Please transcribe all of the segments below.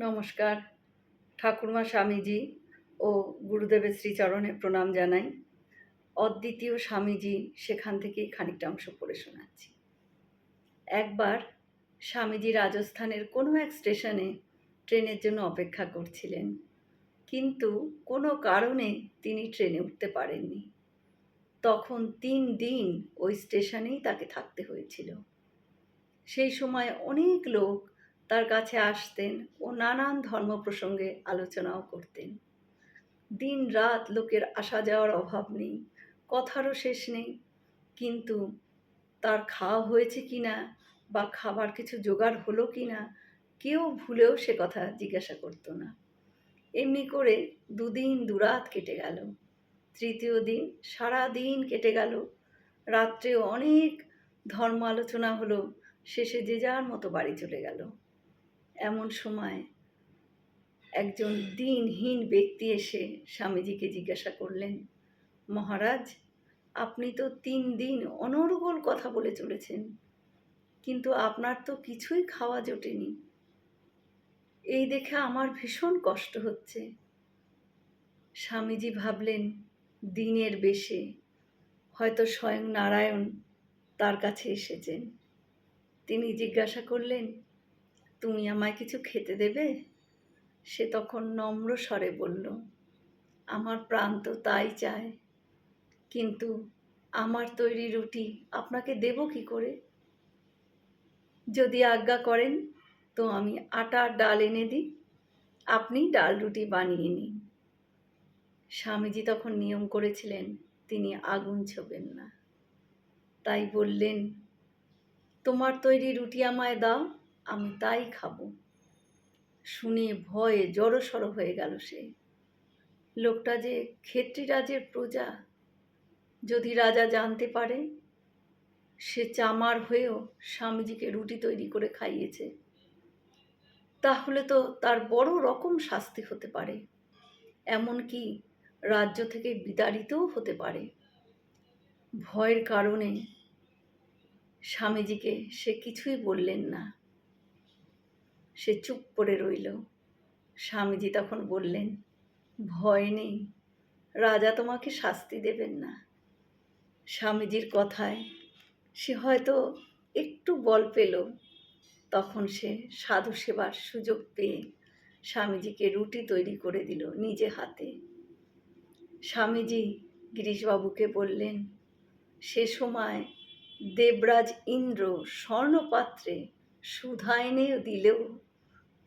নমস্কার। ঠাকুরমা স্বামীজি ও গুরুদেবের শ্রীচরণে প্রণাম জানাই। অদ্বিতীয় স্বামীজি সেখান থেকেই খানিকটা অংশ পড়ে শোনাচ্ছি। একবার স্বামীজি রাজস্থানের কোনো এক স্টেশনে ট্রেনের জন্য অপেক্ষা করছিলেন। কিন্তু কোনো কারণে তিনি ট্রেনে উঠতে পারেননি। তখন তিন দিন ওই স্টেশনেই তাকে থাকতে হয়েছিল। সেই সময় অনেক লোক তার কাছে আসতেন ও নানান ধর্ম প্রসঙ্গে আলোচনাও করতেন। দিন রাত লোকের আসা যাওয়ার অভাব নেই, কথারও শেষ নেই। কিন্তু তার খাওয়া হয়েছে কি না বা খাবার কিছু জোগাড় হলো কি না, কেউ ভুলেও সে কথা জিজ্ঞাসা করতো না। এমনি করে দুদিন দুরাত কেটে গেল। তৃতীয় দিন সারা দিন কেটে গেল। রাত্রেও অনেক ধর্ম আলোচনা হলো, শেষে যে যার মতো বাড়ি চলে গেল। এমন সময় একজন দিনহীন ব্যক্তি এসে স্বামীজিকে জিজ্ঞাসা করলেন, মহারাজ, আপনি তো তিন দিন অনর্গল কথা বলে চলেছেন, কিন্তু আপনার তো কিছুই খাওয়া জোটেনি। এই দেখে আমার ভীষণ কষ্ট হচ্ছে। স্বামীজি ভাবলেন, দিনের বেশে হয়তো স্বয়ং নারায়ণ তার কাছে এসেছেন। তিনি জিজ্ঞাসা করলেন তুমি আমায় কিছু খেতে দেবে? সে তখন নম্র স্বরে বলল, আমার প্রাণ তো তাই চায়। কিন্তু আমার তৈরি রুটি আপনাকে দেব কি করে? যদি আজ্ঞা করেন তো আমি আটার ডাল এনে দিই। আপনি ডাল রুটি বানিয়ে নিন। স্বামীজি তখন নিয়ম করেছিলেন, তিনি আগুন ছোবেন না। তাই বললেন, তোমার তৈরি রুটি আমায় দাও আমি তাই খাব। শুনে ভয়ে জড়সড় হয়ে গেল সে। লোকটা যে ক্ষেত্রী রাজের প্রজা, যদি রাজা জানতে পারে, সে চামার হয়েও স্বামীজিকে রুটি তৈরি করে খাইয়েছে। তাহলে তো তার বড় রকম শাস্তি হতে পারে। এমনকি রাজ্য থেকে বিতাড়িতও হতে পারে। ভয়ের কারণে স্বামীজিকে সে কিছুই বললেন না। সে চুপ করে রইল। স্বামীজি তখন বললেন, ভয় নেই, রাজা তোমাকে শাস্তি দেবেন না। স্বামীজির কথায় সে হয়তো একটু বল পেল। তখন সে সাধু সেবার সুযোগ পেয়ে স্বামীজিকে রুটি তৈরি করে দিল নিজে হাতে। স্বামীজি গিরিশবাবুকে বললেন, সে সময় দেবরাজ ইন্দ্র স্বর্ণপাত্রে সুধা এনেও দিলেও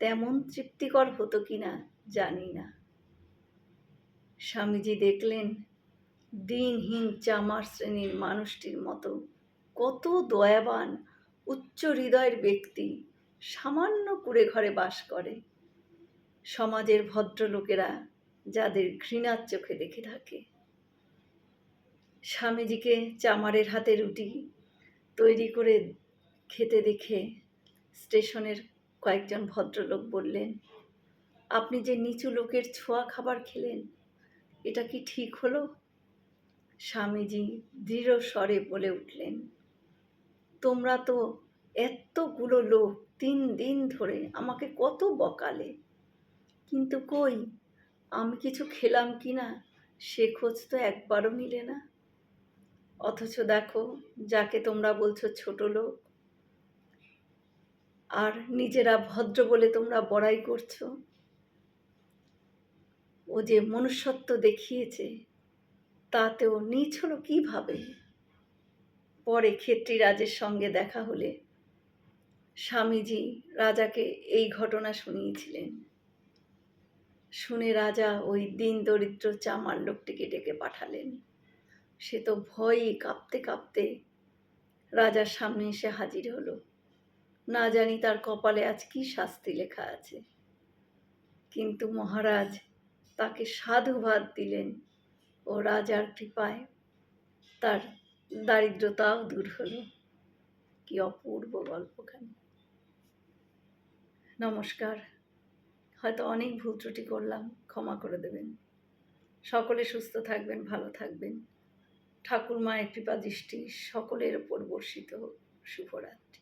তেমন তৃপ্তিকর হতো কি না জানি না। স্বামীজি দেখলেন দিনহীন চামার শ্রেণির মানুষটির মতো কত দয়াবান, উচ্চ হৃদয়ের ব্যক্তি সামান্য কুড়ে ঘরে বাস করে। সমাজের ভদ্রলোকেরা যাদের ঘৃণার চোখে দেখে থাকে। স্বামীজিকে চামারের হাতে রুটি তৈরি করে খেতে দেখে স্টেশনের কয়েকজন ভদ্রলোক বললেন, আপনি যে নিচু লোকের ছোঁয়া খাবার খেলেন, এটা কি ঠিক হলো? স্বামীজি দৃঢ় স্বরে বলে উঠলেন, তোমরা তো এতগুলো লোক তিন দিন ধরে আমাকে কত বকালে, কিন্তু কই, আমি কিছু খেলাম কি না, সে খোঁজ তো একবারও নিলে না। অথচ দেখো, যাকে তোমরা বলছো ছোট লোক আর নিজেরা ভদ্র বলে তোমরা বড়াই করছ। ও যে মনুষ্যত্ব দেখিয়েছে, তাতেও নিচ হলো কীভাবে? পরে ক্ষেত্রী রাজের সঙ্গে দেখা হলে স্বামীজি রাজাকে এই ঘটনা শুনিয়েছিলেন। শুনে রাজা ওই দিন দরিদ্র চামার লোকটিকে ডেকে পাঠালেন। সে তো ভয়ে কাঁপতে কাঁপতে রাজার সামনে এসে হাজির হলো। না জানি তার কপালে আজ কি শাস্তি লেখা আছে। কিন্তু মহারাজ তাকে সাধুবাদ দিলেন। ও রাজার কৃপায় তার দারিদ্রতাও দূর হলো। কি অপূর্ব গল্পখানি। নমস্কার। হয়তো অনেক ভুল ত্রুটি করলাম, ক্ষমা করে দেবেন। সকলে সুস্থ থাকবেন, ভালো থাকবেন। ঠাকুর মায়ের কৃপা দৃষ্টি সকলের ওপর বর্ষিত হোক। শুভরাত্রি।